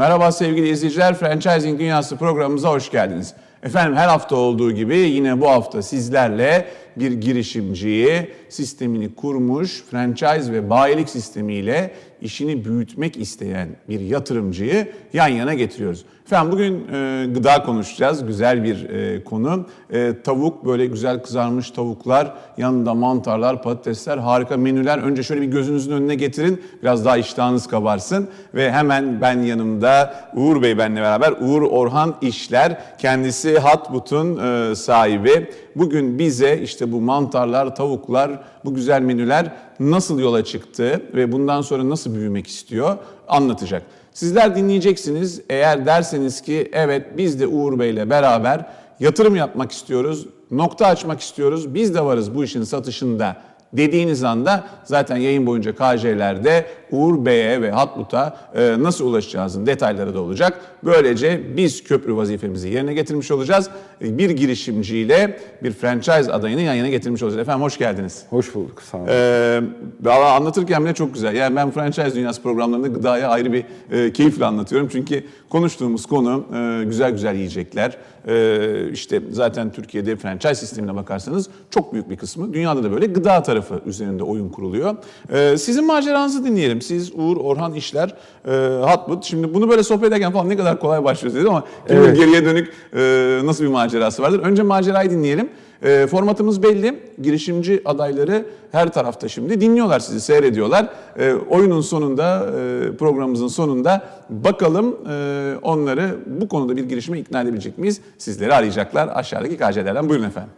Merhaba sevgili izleyiciler, Franchising Dünyası programımıza hoş geldiniz. Efendim her hafta olduğu gibi yine bu hafta sizlerle bir girişimciyi sistemini kurmuş, franchise ve bayilik sistemiyle işini büyütmek isteyen bir yatırımcıyı yan yana getiriyoruz. Efendim bugün e, gıda konuşacağız. Güzel bir e, konu. E, tavuk, böyle güzel kızarmış tavuklar, yanında mantarlar, patatesler, harika menüler. Önce şöyle bir gözünüzün önüne getirin. Biraz daha iştahınız kabarsın. Ve hemen ben yanımda Uğur Bey benimle beraber. Uğur Orhan İşler. Kendisi Hatbut'un e, sahibi. Bugün bize işte bu mantarlar, tavuklar, bu güzel menüler nasıl yola çıktı ve bundan sonra nasıl büyümek istiyor anlatacak. Sizler dinleyeceksiniz. Eğer derseniz ki evet biz de Uğur Bey'le beraber yatırım yapmak istiyoruz, nokta açmak istiyoruz, biz de varız bu işin satışında dediğiniz anda zaten yayın boyunca KJ'lerde Uğur Bey'e ve Hatbut'a e, nasıl ulaşacağınızın detayları da olacak. Böylece biz köprü vazifemizi yerine getirmiş olacağız. E, Bir girişimciyle bir franchise adayını yan yana getirmiş olacağız. Efendim hoş geldiniz. Hoş bulduk sağ olun. Ee, valla anlatırken bile çok güzel. Yani ben franchise dünyası programlarında gıdaya ayrı bir e, keyifle anlatıyorum. Çünkü konuştuğumuz konu e, güzel güzel yiyecekler. E, işte zaten Türkiye'de franchise sistemine bakarsanız çok büyük bir kısmı dünyada da böyle gıda tarafı üzerinde oyun kuruluyor. E, sizin maceranızı dinleyelim. Siz Uğur Orhan İşler, e, Hatbut. Şimdi bunu böyle sohbet ederken falan ne kadar kolay başlıyoruz dedim ama Evet. geriye dönük e, nasıl bir macerası vardır. Önce macerayı dinleyelim. E, formatımız belli. Girişimci adayları her tarafta şimdi dinliyorlar sizi, seyrediyorlar. E, oyunun sonunda, e, programımızın sonunda bakalım e, onları bu konuda bir girişime ikna edebilecek miyiz? Sizleri arayacaklar aşağıdaki KC'lerden. Buyurun efendim.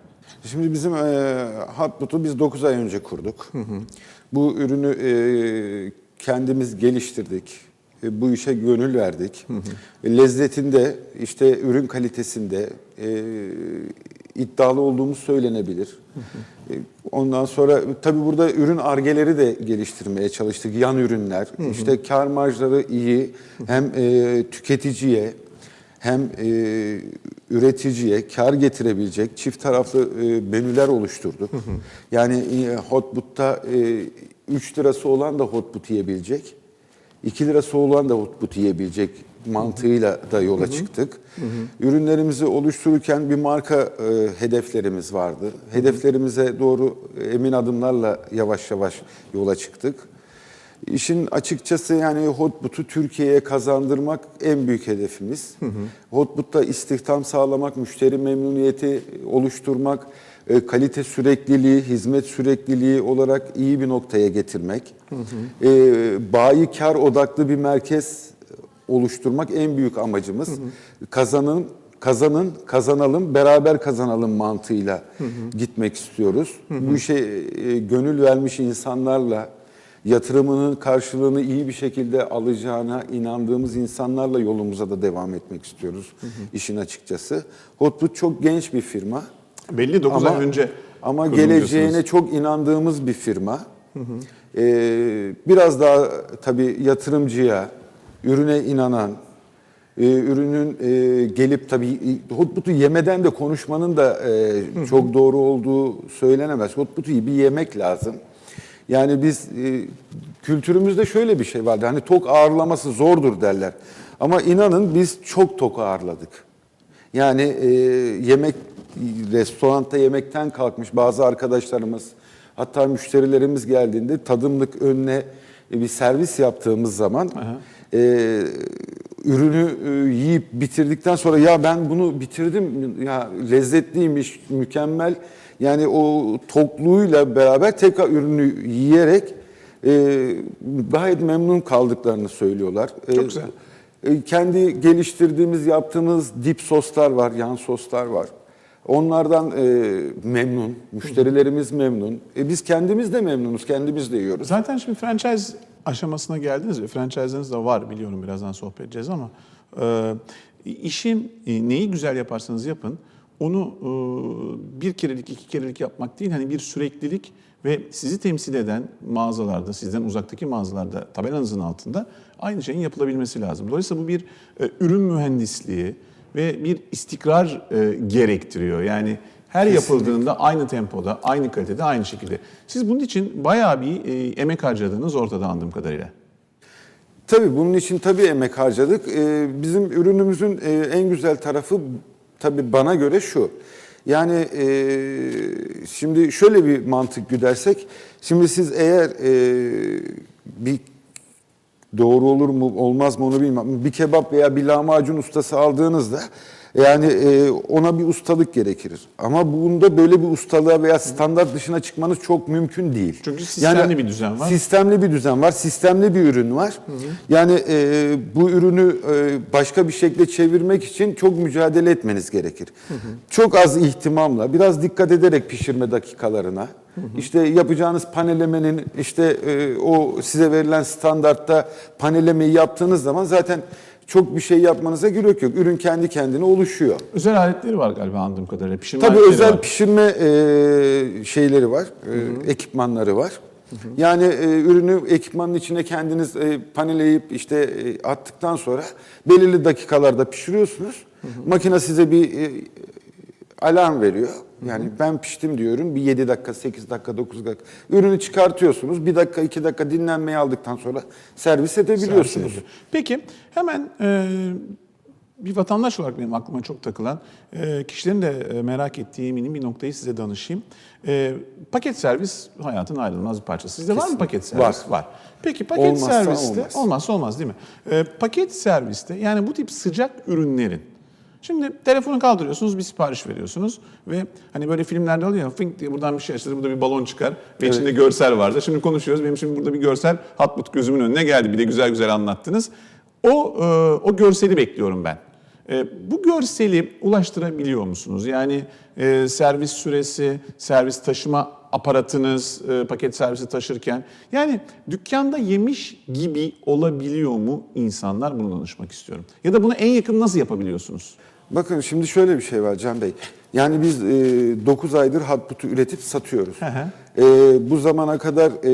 Şimdi bizim e, Hotbot'u biz 9 ay önce kurduk. Bu ürünü e, kendimiz geliştirdik. E, bu işe gönül verdik. E, Lezzetinde, işte ürün kalitesinde e, iddialı olduğumuz söylenebilir. E, Ondan sonra tabii burada ürün argeleri de geliştirmeye çalıştık. Yan ürünler, işte kar marjları iyi. Hem e, tüketiciye hem e, üreticiye kar getirebilecek çift taraflı e, menüler oluşturduk. Yani e, Hotbut'ta e, 3 lirası olan da Hotbut yiyebilecek, 2 lirası olan da Hotbut yiyebilecek mantığıyla da yola çıktık. Ürünlerimizi oluştururken bir marka e, hedeflerimiz vardı. Hedeflerimize doğru e, emin adımlarla yavaş yavaş yola çıktık. İşin açıkçası yani Hotbut'u Türkiye'ye kazandırmak en büyük hedefimiz. Hotbut'ta istihdam sağlamak, müşteri memnuniyeti oluşturmak, e, kalite sürekliliği, hizmet sürekliliği olarak iyi bir noktaya getirmek. E, bayi kar odaklı bir merkez oluşturmak en büyük amacımız. Kazanın kazanın, kazanalım, beraber kazanalım mantığıyla gitmek istiyoruz. Bu işe e, gönül vermiş insanlarla, yatırımının karşılığını iyi bir şekilde alacağına inandığımız insanlarla yolumuza da devam etmek istiyoruz işin açıkçası. Hotbut çok genç bir firma. Belli 9 ay önce Ama geleceğine çok inandığımız bir firma. Ee, biraz daha tabii yatırımcıya, ürüne inanan, e, ürünün e, gelip tabii hotbut'u yemeden de konuşmanın da e, çok doğru olduğu söylenemez. Hotbut'u bir yemek lazım. Yani biz e, kültürümüzde şöyle bir şey vardı. Hani tok ağırlaması zordur derler. Ama inanın biz çok tok ağırladık. Yani e, yemek restoranda yemekten kalkmış bazı arkadaşlarımız hatta müşterilerimiz geldiğinde tadımlık önüne bir servis yaptığımız zaman e, ürünü e, yiyip bitirdikten sonra ya ben bunu bitirdim ya lezzetliymiş mükemmel yani o tokluğuyla beraber tekrar ürünü yiyerek e, gayet memnun kaldıklarını söylüyorlar. Çok E, güzel. e, Kendi geliştirdiğimiz, yaptığımız dip soslar var, yan soslar var. Onlardan e, memnun, müşterilerimiz memnun. E, biz kendimiz de memnunuz, kendimiz de yiyoruz. Zaten şimdi franchise aşamasına geldiniz ve franchise'ınız da var biliyorum birazdan sohbet edeceğiz ama e, işin e, neyi güzel yaparsanız yapın onu e, bir kerelik iki kerelik yapmak değil hani bir süreklilik ve sizi temsil eden mağazalarda sizden uzaktaki mağazalarda tabelanızın altında aynı şeyin yapılabilmesi lazım. Dolayısıyla bu bir e, ürün mühendisliği ve bir istikrar e, gerektiriyor. Yani her yapıldığında aynı tempoda, aynı kalitede, aynı şekilde. Siz bunun için bayağı bir e, emek harcadığınız ortada anladığım kadarıyla. tabii bunun için tabii emek harcadık. Ee, bizim ürünümüzün e, en güzel tarafı tabii bana göre şu. Yani e, şimdi şöyle bir mantık güdersek, şimdi siz eğer e, bir doğru olur mu olmaz mı onu bilmem. Bir kebap veya bir lahmacun ustası aldığınızda yani e, ona bir ustalık gerekir. Ama bunda böyle bir ustalığa veya standart dışına çıkmanız çok mümkün değil. Çünkü sistemli bir düzen var. Sistemli bir düzen var, sistemli bir ürün var. Yani e, bu ürünü e, başka bir şekilde çevirmek için çok mücadele etmeniz gerekir. Çok az ihtimamla, biraz dikkat ederek pişirme dakikalarına, işte yapacağınız panelemenin işte e, o size verilen standartta panelemeyi yaptığınız zaman zaten çok bir şey yapmanıza gerek yok. Ürün kendi kendine oluşuyor. Özel aletleri var galiba anladığım kadarıyla. Pişirme Tabii özel var. pişirme e, şeyleri var, e, ekipmanları var. Yani e, ürünü ekipmanın içine kendiniz e, paneleyip işte e, attıktan sonra belirli dakikalarda pişiriyorsunuz. Makine size bir e, alarm veriyor. Yani ben piştim diyorum. Bir 7 dakika, 8 dakika, 9 dakika. Ürünü çıkartıyorsunuz. Bir dakika, 2 dakika dinlenmeyi aldıktan sonra servis edebiliyorsunuz. Peki hemen e, bir vatandaş olarak benim aklıma çok takılan, e, kişilerin de e, merak ettiği eminim bir noktayı size danışayım. E, paket servis hayatın ayrılmaz bir parçası. Sizde var mı paket servis? Var. Peki paket Olmazsa serviste, olmaz. olmazsa olmaz değil mi? E, paket serviste yani bu tip sıcak ürünlerin Şimdi telefonu kaldırıyorsunuz, bir sipariş veriyorsunuz ve hani böyle filmlerde oluyor ya, fink diye buradan bir şey açılır, burada bir balon çıkar ve içinde görsel vardı. Şimdi konuşuyoruz, benim şimdi burada bir görsel hatbut gözümün önüne geldi. Bir de güzel güzel anlattınız. O, e, o görseli bekliyorum ben. E, bu görseli ulaştırabiliyor musunuz? Yani e, servis süresi, servis taşıma aparatınız, e, paket servisi taşırken. Yani dükkanda yemiş gibi olabiliyor mu insanlar? Bunu danışmak istiyorum. Ya da bunu en yakın nasıl yapabiliyorsunuz? Bakın şimdi şöyle bir şey var Can Bey. Yani biz 9 aydır hatbutu üretip satıyoruz. Hı hı. E, bu zamana kadar e,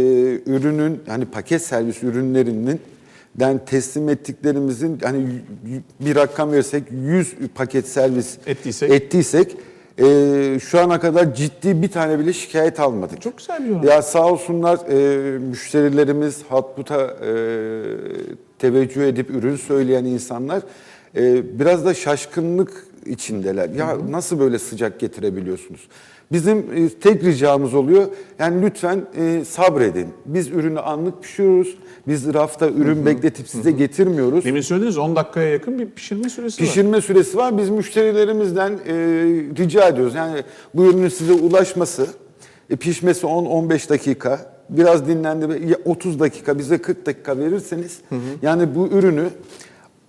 ürünün yani paket servis ürünlerinin den teslim ettiklerimizin hani bir rakam versek 100 paket servis Ettiysek? ettiysek e, şu ana kadar ciddi bir tane bile şikayet almadık. Çok güzel bir oran. Ya sağ olsunlar e, müşterilerimiz Hatbut'a e, teveccüh edip ürün söyleyen insanlar e, biraz da şaşkınlık içindeler. Ya nasıl böyle sıcak getirebiliyorsunuz? Bizim e, tek ricamız oluyor. Yani lütfen e, sabredin. Biz ürünü anlık pişiriyoruz. Biz rafta ürün bekletip size getirmiyoruz. Demin söylediniz 10 dakikaya yakın bir pişirme süresi var. Pişirme süresi var. Biz müşterilerimizden e, rica ediyoruz. Yani bu ürünün size ulaşması, e, pişmesi 10-15 dakika, biraz dinlendi, ya 30 dakika, bize 40 dakika verirseniz, yani bu ürünü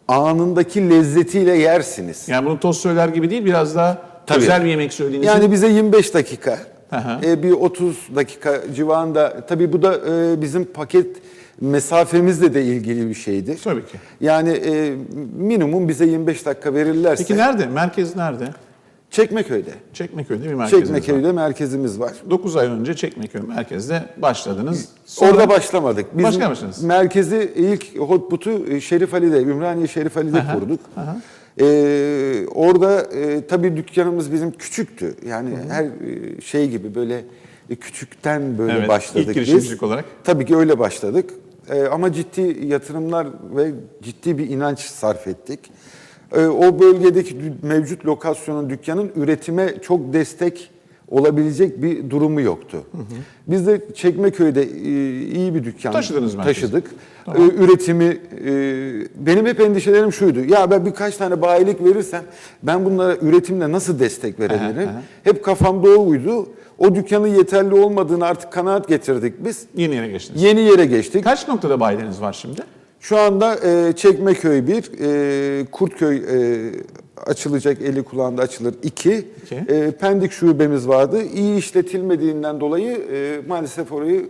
anındaki lezzetiyle yersiniz. Yani bunu toz söyler gibi değil biraz daha Tabii. özel bir yemek söylediğiniz Yani bize 25 dakika, hı. e, bir 30 dakika civarında, tabii bu da e, bizim paket mesafemizle de ilgili bir şeydir. Tabii ki. Yani e, minimum bize 25 dakika verirlerse. Peki nerede? Merkez nerede? Çekmeköy'de. Çekmeköy'de bir merkeziniz var. Çekmeköy'de merkezimiz var. 9 ay önce Çekmeköy merkezde başladınız. Sonra- Orada başlamadık. Biz Başka başladınız. merkezi ilk Hotbut'u Şerif Ali'de, Ümraniye Şerif Ali'de Aha, kurduk. Ee, orada e, tabii dükkanımız bizim küçüktü. Yani her e, şey gibi böyle e, küçükten böyle Evet, başladık ilk girişimcilik biz. olarak. Tabii ki öyle başladık. Ee, ama ciddi yatırımlar ve ciddi bir inanç sarf ettik. Ee, o bölgedeki mevcut lokasyonun dükkanın üretime çok destek olabilecek bir durumu yoktu. Biz de Çekmeköy'de e, iyi bir dükkan Taşıdınız taşıdık. Ee, üretimi e, benim hep endişelerim şuydu. Ya ben birkaç tane bayilik verirsem ben bunlara üretimle nasıl destek verebilirim? aha. Hep kafamda o uydu. O dükkanın yeterli olmadığını artık kanaat getirdik biz. Yeni yere geçtiniz. Yeni yere geçtik. Kaç noktada bayileriniz var şimdi? Şu anda e, Çekmeköy 1, e, Kurtköy e, açılacak, eli kulağında açılır 2. İki. E, Pendik şubemiz vardı. İyi işletilmediğinden dolayı e, maalesef orayı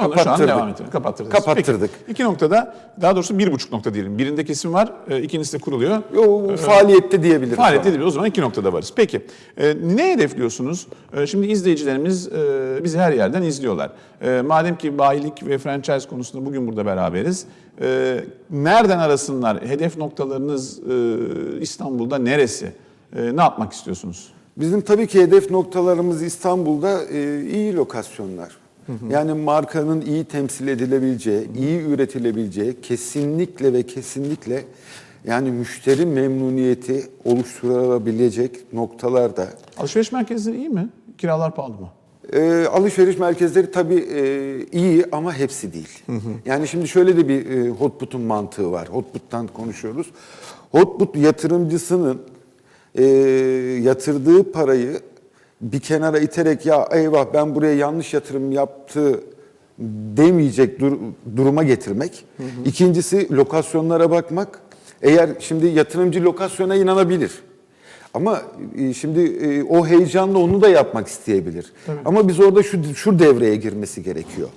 Onu şu an kapattırdık. devam ettirin. Kapattırdınız. Kapattırdık. Peki, iki noktada, daha doğrusu bir buçuk nokta diyelim. Birinde kesim var, e, ikincisi de kuruluyor. O faaliyette diyebiliriz. Faaliyette değil, o zaman iki noktada varız. Peki, e, ne hedefliyorsunuz? E, şimdi izleyicilerimiz e, bizi her yerden izliyorlar. E, madem ki bayilik ve franchise konusunda bugün burada beraberiz, e, nereden arasınlar? Hedef noktalarınız e, İstanbul'da neresi? E, ne yapmak istiyorsunuz? Bizim tabii ki hedef noktalarımız İstanbul'da e, iyi lokasyonlar. Yani markanın iyi temsil edilebileceği, iyi üretilebileceği kesinlikle ve kesinlikle yani müşteri memnuniyeti oluşturulabilecek noktalarda Alışveriş merkezleri iyi mi? Kiralar pahalı mı? Ee, alışveriş merkezleri tabii e, iyi ama hepsi değil. Yani şimdi şöyle de bir e, hotput'un mantığı var. Hotput'tan konuşuyoruz. Hotput yatırımcısının e, yatırdığı parayı bir kenara iterek ya eyvah ben buraya yanlış yatırım yaptı demeyecek dur- duruma getirmek. İkincisi lokasyonlara bakmak. Eğer şimdi yatırımcı lokasyona inanabilir. Ama e, şimdi e, o heyecanla onu da yapmak isteyebilir. Ama biz orada şu şu devreye girmesi gerekiyor.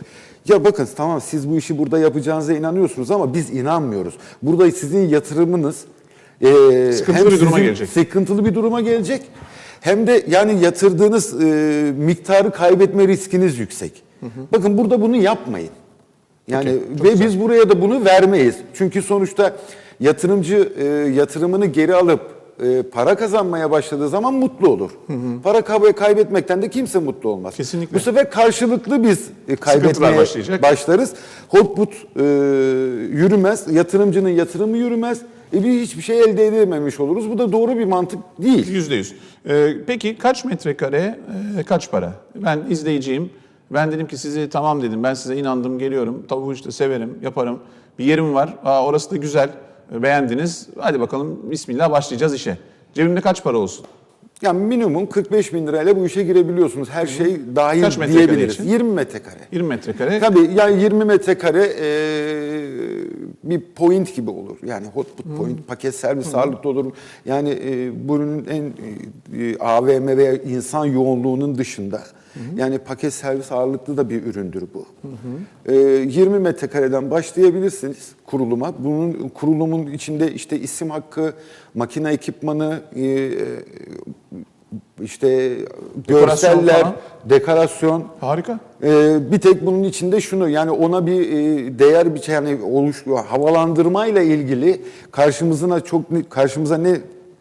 Ya bakın tamam siz bu işi burada yapacağınıza inanıyorsunuz ama biz inanmıyoruz. Burada sizin yatırımınız e, Sıkıntılı hem bir duruma gelecek. Sıkıntılı bir duruma gelecek. Hem de yani yatırdığınız e, miktarı kaybetme riskiniz yüksek. Bakın burada bunu yapmayın. Yani ve biz buraya da bunu vermeyiz. Çünkü sonuçta yatırımcı e, yatırımını geri alıp e, para kazanmaya başladığı zaman mutlu olur. Para kay- kaybetmekten de kimse mutlu olmaz. Kesinlikle. Bu sefer karşılıklı biz e, kaybetmeye başlayacak. başlarız. Hotput e, yürümez, yatırımcının yatırımı yürümez. E, biz hiçbir şey elde edememiş oluruz. Bu da doğru bir mantık değil. Yüzde yüz. Ee, peki kaç metrekare, e, kaç para? Ben izleyiciyim. Ben dedim ki sizi tamam dedim. Ben size inandım, geliyorum. Tavuğu işte severim, yaparım. Bir yerim var. Aa, orası da güzel. e, Beğendiniz. Hadi bakalım bismillah başlayacağız işe. Cebimde kaç para olsun? Yani minimum 45 bin lirayla bu işe girebiliyorsunuz. Her şey dahil Kaç metrekare diyebiliriz. için? 20 metrekare. 20 metrekare. Tabii yani 20 metrekare e, bir point gibi olur. Yani hotpot point, paket servis ağırlıklı olur. Yani e, bu ürünün en e, AVM veya insan yoğunluğunun dışında yani paket servis ağırlıklı da bir üründür bu. E, 20 metrekareden başlayabilirsiniz kuruluma. Bunun kurulumun içinde işte isim hakkı, makine ekipmanı, e, işte Dekorasyon görseller, falan. dekorasyon, Harika. ee, bir tek bunun içinde şunu yani ona bir e, değer bir şey yani oluşuyor. Havalandırmayla ilgili karşımızına çok karşımıza ne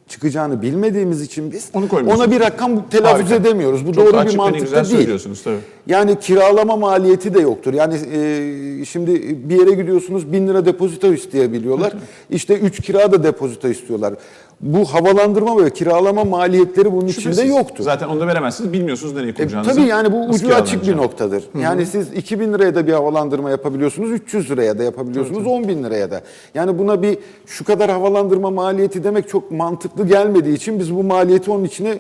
çıkacağını bilmediğimiz için biz Onu ona bir rakam telaffuz Harika. edemiyoruz. Bu Çok doğru bir ve ne mantık güzel değil. söylüyorsunuz, tabii. Yani kiralama maliyeti de yoktur. Yani e, şimdi bir yere gidiyorsunuz bin lira depozito isteyebiliyorlar. işte üç kira da depozito istiyorlar. Bu havalandırma ve kiralama maliyetleri bunun içinde Şüphesiz. yoktur. Zaten onu da veremezsiniz. Bilmiyorsunuz nereye E, kuracağınızı. tabii yani bu ucu açık bir noktadır. Yani siz 2000 liraya da bir havalandırma yapabiliyorsunuz, 300 liraya da yapabiliyorsunuz, 10 bin liraya da. Yani buna bir şu kadar havalandırma maliyeti demek çok mantıklı gelmediği için biz bu maliyeti onun içine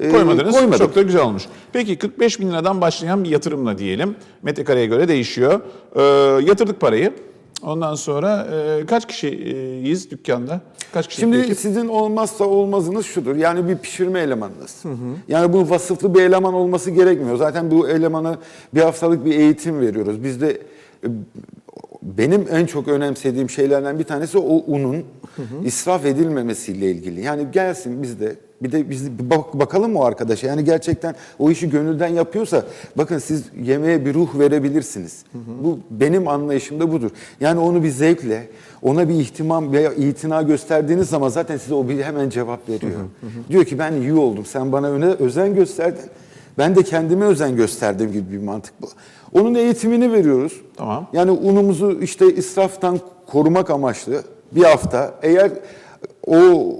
e, Koymadınız. koymadık. Çok da güzel olmuş. Peki 45 bin liradan başlayan bir yatırımla diyelim. Metrekareye göre değişiyor. Ee, yatırdık parayı. Ondan sonra e, kaç kişiyiz dükkanda? Kaç kişi? Şimdi sizin olmazsa olmazınız şudur. Yani bir pişirme elemanınız. Yani bu vasıflı bir eleman olması gerekmiyor. Zaten bu elemana bir haftalık bir eğitim veriyoruz. Bizde e, benim en çok önemsediğim şeylerden bir tanesi o unun israf edilmemesiyle ilgili. Yani gelsin bizde bir de biz bir bak, bakalım o arkadaşa. Yani gerçekten o işi gönülden yapıyorsa bakın siz yemeğe bir ruh verebilirsiniz. Bu benim anlayışımda budur. Yani onu bir zevkle, ona bir ihtimam veya itina gösterdiğiniz zaman zaten size o bir hemen cevap veriyor. Diyor ki ben iyi oldum. Sen bana öne özen gösterdin. Ben de kendime özen gösterdim gibi bir mantık bu. Onun eğitimini veriyoruz. Tamam. Yani unumuzu işte israftan korumak amaçlı bir hafta eğer o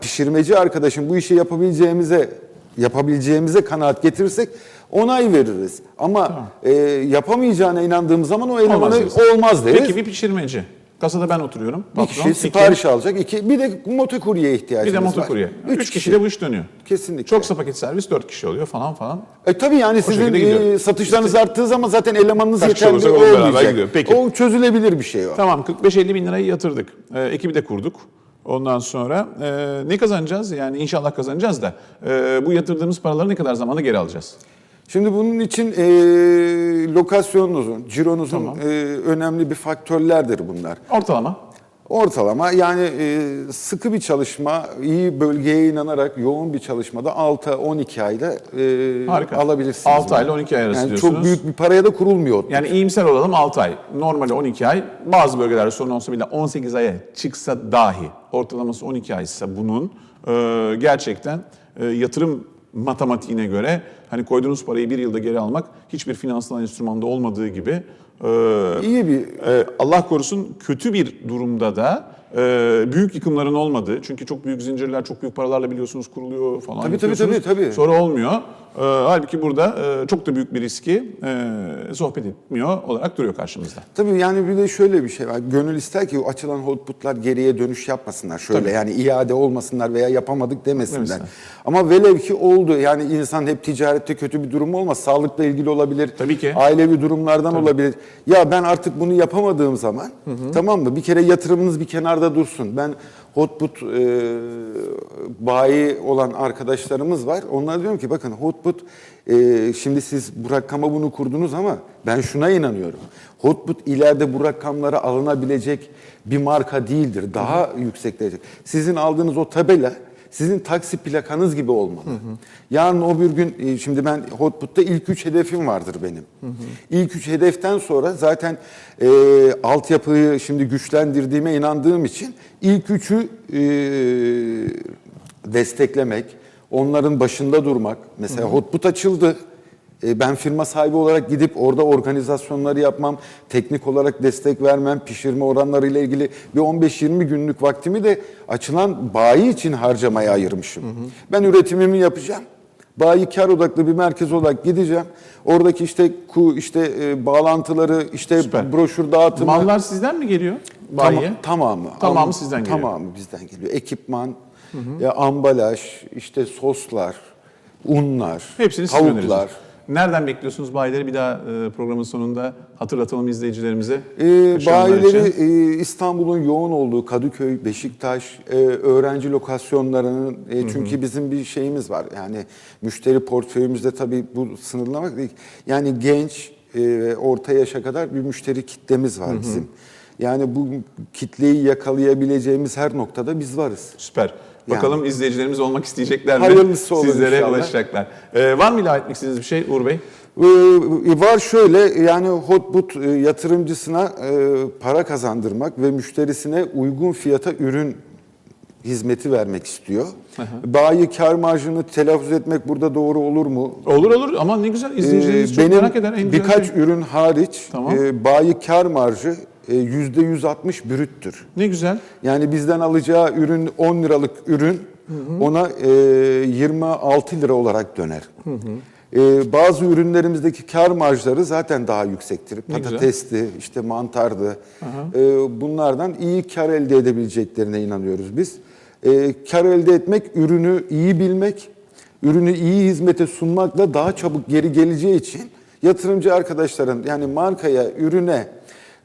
pişirmeci arkadaşın bu işi yapabileceğimize yapabileceğimize kanaat getirirsek onay veririz. Ama e, yapamayacağına inandığımız zaman o elemanı Olmaz olmaz, deriz. Peki bir pişirmeci. Kasada ben oturuyorum. bir Patron, kişi iki. sipariş alacak. iki bir de motokurye Bir ihtiyacımız de var. motokurye. Üç, Üç kişi de bu iş dönüyor. Kesinlikle. Çoksa paket servis dört kişi oluyor falan falan. E tabii yani sizin şekilde gidiyor. e, satışlarınız arttığı zaman zaten elemanınız Kaç kişi yeterli olursa onunla beraber olmayacak. Peki. O çözülebilir bir şey o. Tamam 45-50 bin lirayı yatırdık. Ee, ekibi de kurduk. Ondan sonra e, ne kazanacağız? Yani inşallah kazanacağız da e, bu yatırdığımız paraları ne kadar zamanda geri alacağız? Şimdi bunun için e, lokasyonunuzun, cironuzun e, önemli bir faktörlerdir bunlar. Ortalama. Ortalama yani e, sıkı bir çalışma, iyi bölgeye inanarak yoğun bir çalışmada 6-12 ayda e, Harika. alabilirsiniz. 6 bunu. ile 12 ay arası yani diyorsunuz. Çok büyük bir paraya da kurulmuyor. Yani iyimser olalım 6 ay. Normali 12 ay. Bazı bölgelerde sorun olsa bile 18 aya çıksa dahi ortalaması 12 ay ise bunun e, gerçekten e, yatırım matematiğine göre hani koyduğunuz parayı bir yılda geri almak hiçbir finansal enstrümanda olmadığı gibi e, İyi bir ee, Allah korusun kötü bir durumda da e, büyük yıkımların olmadığı çünkü çok büyük zincirler çok büyük paralarla biliyorsunuz kuruluyor falan Tabii, tabii, tabii, tabii. sonra olmuyor. Ee, halbuki burada e, çok da büyük bir riski e, sohbet etmiyor olarak duruyor karşımızda. Tabii yani bir de şöyle bir şey var. Gönül ister ki o açılan hotpotlar geriye dönüş yapmasınlar. Şöyle Tabii. yani iade olmasınlar veya yapamadık demesinler. Demesinler. Ama velev ki oldu. Yani insan hep ticarette kötü bir durum olmaz. Sağlıkla ilgili olabilir. Tabii ki. Ailevi durumlardan olabilir. Ya ben artık bunu yapamadığım zaman tamam mı? Bir kere yatırımınız bir kenarda dursun. Ben hotpot e, bayi olan arkadaşlarımız var. Onlara diyorum ki bakın hotpot e, şimdi siz bu rakama bunu kurdunuz ama ben şuna inanıyorum. Hotpot ileride bu rakamlara alınabilecek bir marka değildir. Daha yüksek derece. Sizin aldığınız o tabela sizin taksi plakanız gibi olmalı. Yarın o bir gün e, şimdi ben Hotput'ta ilk üç hedefim vardır benim. İlk üç hedeften sonra zaten e, altyapıyı şimdi güçlendirdiğime inandığım için ilk üçü e, desteklemek, onların başında durmak. Mesela Hotput açıldı. E, Ben firma sahibi olarak gidip orada organizasyonları yapmam, teknik olarak destek vermem, pişirme oranları ile ilgili bir 15-20 günlük vaktimi de açılan bayi için harcamaya ayırmışım. Ben üretimimi yapacağım. Bayi kar odaklı bir merkez olarak gideceğim. Oradaki işte ku işte e, bağlantıları, işte Süper. broşür dağıtımı Mallar sizden mi geliyor Tamam- bayiye? tamamı. Tamamı Am- sizden geliyor. Tamamı bizden geliyor. Ekipman, ya ambalaj, işte soslar, unlar, Hepsini siz tavuklar. Nereden bekliyorsunuz bayileri? Bir daha e, programın sonunda hatırlatalım izleyicilerimize. Yaşayanlar bayileri için. e, İstanbul'un yoğun olduğu Kadıköy, Beşiktaş, e, öğrenci lokasyonlarının e, çünkü bizim bir şeyimiz var. Yani müşteri portföyümüzde tabii bu sınırlamak değil. Yani genç e, orta yaşa kadar bir müşteri kitlemiz var bizim. Yani bu kitleyi yakalayabileceğimiz her noktada biz varız. Süper. Bakalım izleyicilerimiz olmak isteyecekler mi? Hayırlısı olur Sizlere inşallah. ulaşacaklar. Ee, var mı ilave etmek istediğiniz bir şey Uğur Bey? Ee, Var şöyle yani Hotbut e, yatırımcısına e, para kazandırmak ve müşterisine uygun fiyata ürün hizmeti vermek istiyor. Bayi kar marjını telaffuz etmek burada doğru olur mu? Olur olur ama ne güzel izleyicilerimiz Ee, çok Benim merak eder. En birkaç şey. ürün hariç Tamam. e, bayi kar marjı %160 brüttür. Ne güzel. Yani bizden alacağı ürün 10 liralık ürün ona e, 26 lira olarak döner. E, bazı ürünlerimizdeki kar marjları zaten daha yüksektir. güzel. Patatesti, işte mantardı. E, bunlardan iyi kar elde edebileceklerine inanıyoruz biz. E, kar elde etmek, ürünü iyi bilmek, ürünü iyi hizmete sunmakla daha çabuk geri geleceği için yatırımcı arkadaşların yani markaya, ürüne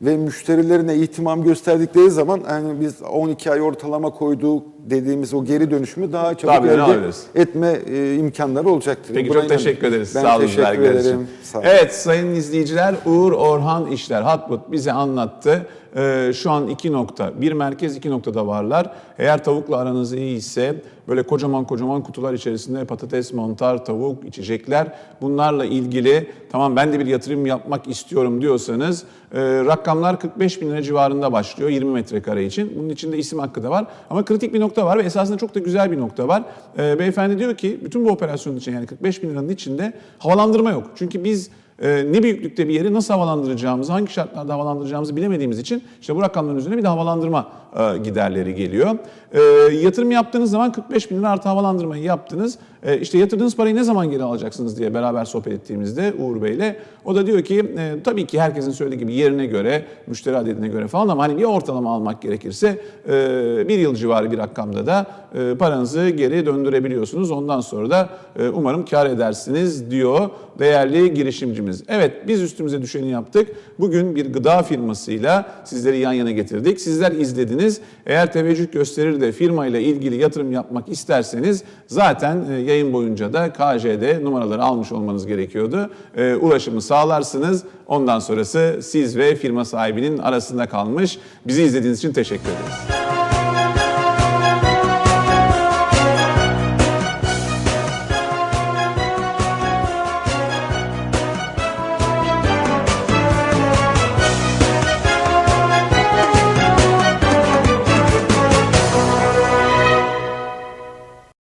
ve müşterilerine ihtimam gösterdikleri zaman yani biz 12 ay ortalama koyduğu dediğimiz o geri dönüşümü daha çabuk Tabii, elde alırız. etme e, imkanları olacaktır. Peki Buna çok teşekkür ederiz. Ben Sağ olun teşekkür ederim. Sağ olun. Evet sayın izleyiciler Uğur Orhan İşler Hatbut bize anlattı. Ee, şu an iki nokta. Bir merkez iki noktada varlar. Eğer tavukla aranız iyi ise böyle kocaman kocaman kutular içerisinde patates, mantar, tavuk, içecekler bunlarla ilgili tamam ben de bir yatırım yapmak istiyorum diyorsanız e, rakamlar 45 bin lira civarında başlıyor 20 metrekare için. Bunun içinde isim hakkı da var. Ama kritik bir nokta var ve esasında çok da güzel bir nokta var. E, beyefendi diyor ki bütün bu operasyonun için yani 45 bin liranın içinde havalandırma yok. Çünkü biz e, ne büyüklükte bir yeri nasıl havalandıracağımızı, hangi şartlarda havalandıracağımızı bilemediğimiz için işte bu rakamların üzerine bir de havalandırma e, giderleri geliyor. E, yatırım yaptığınız zaman 45 bin lira artı havalandırmayı yaptınız. E, işte yatırdığınız parayı ne zaman geri alacaksınız diye beraber sohbet ettiğimizde Uğur Bey'le o da diyor ki e, tabii ki herkesin söylediği gibi yerine göre, müşteri adedine göre falan ama hani bir ortalama almak gerekirse e, bir yıl civarı bir rakamda da e, paranızı geri döndürebiliyorsunuz. Ondan sonra da e, umarım kar edersiniz diyor değerli girişimcimiz. Evet biz üstümüze düşeni yaptık. Bugün bir gıda firmasıyla sizleri yan yana getirdik. Sizler izlediniz. Eğer teveccüh gösterir de firmayla ilgili yatırım yapmak isterseniz zaten e, yayın boyunca da KJ'de numaraları almış olmanız gerekiyordu. E, Ulaşımı sağlarsınız. Ondan sonrası siz ve firma sahibinin arasında kalmış. Bizi izlediğiniz için teşekkür ederiz.